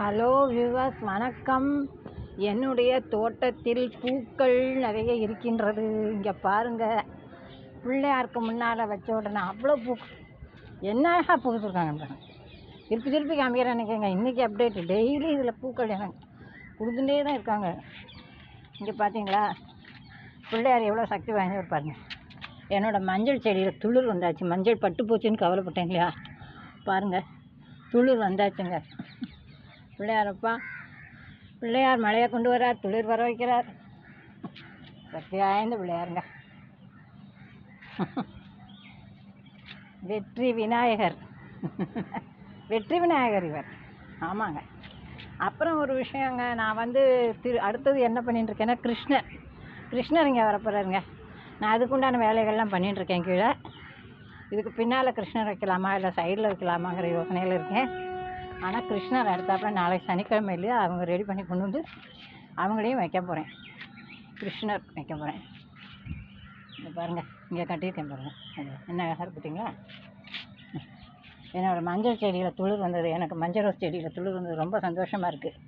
Hello viewers வணக்கம். என்னுடைய தோட்டத்தில் பூக்கள் நிறைய இருக்கின்றது. இங்கே பாருங்கள் பிள்ளையாருக்கு முன்னால் வச்ச உடனே அவ்வளோ பூ என்ன பூத்துருக்காங்க திருப்பி திருப்பி காமிக்கிறேன் நினைக்கிறேங்க. இன்றைக்கி அப்டேட் டெய்லி இதில் பூக்கள் எனக்கு கொடுத்துட்டே தான் இருக்காங்க. இங்கே பார்த்தீங்களா பிள்ளையார் எவ்வளோ சக்தி வாய்ந்தவர் பாருங்கள் என்னோடய மஞ்சள் செடியில் துளிர் வந்தாச்சு. மஞ்சள் பட்டு போச்சுன்னு கவலைப்பட்டேன் இல்லையா? பாருங்கள் துளிர் வந்தாச்சுங்க. பிள்ளையாரப்பா. பிள்ளையார் மழையை கொண்டு வரார் துளிர் வர வைக்கிறார். சக்தி வாய்ந்த பிள்ளையாருங்க. வெற்றி விநாயகர். வெற்றி விநாயகர் இவர். ஆமாங்க. அப்புறம் ஒரு விஷயங்க நான் வந்து திரு அடுத்தது என்ன பண்ணிட்டுருக்கேன்னா கிருஷ்ணர். கிருஷ்ணர் இங்கே வரப்போகிறாருங்க நான் அதுக்குண்டான வேலைகள்லாம் பண்ணிட்டுருக்கேன் கீழே. இதுக்கு பின்னால் கிருஷ்ணர் வைக்கலாமா இல்லை சைடில் வைக்கலாமாங்கிற யோசனையில் இருக்கேன். ஆனால் கிருஷ்ணர் அடுத்தாப்புல நாளைக்கு சனிக்கிழமை இல்லையா? அவங்க ரெடி பண்ணி கொண்டு வந்து அவங்களையும் வைக்க போகிறேன் கிருஷ்ணர் வைக்க போகிறேன் இங்கே பாருங்கள் இங்கே கட்டியிருக்கேன் பாருங்கள் என்ன அழகாக இருக்கு பார்த்தீங்களா? என்னோடய மஞ்சள் செடியில் துளிர் வந்தது. எனக்கு மஞ்சள் ரோஸ் செடியில் துளிர் வந்தது. ரொம்ப சந்தோஷமாக இருக்குது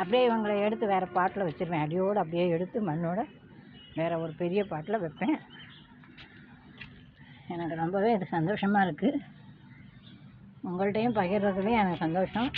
அப்படியே இவங்களை எடுத்து வேறு பாட்டில் வச்சுருவேன். அடியோடு அப்படியே எடுத்து மண்ணோட வேறு ஒரு பெரிய பாட்டில் வைப்பேன். எனக்கு ரொம்பவே இது சந்தோஷமாக இருக்குது உங்கள்கிட்டையும் பகிர்றதுலேயும் எனக்கு சந்தோஷம்.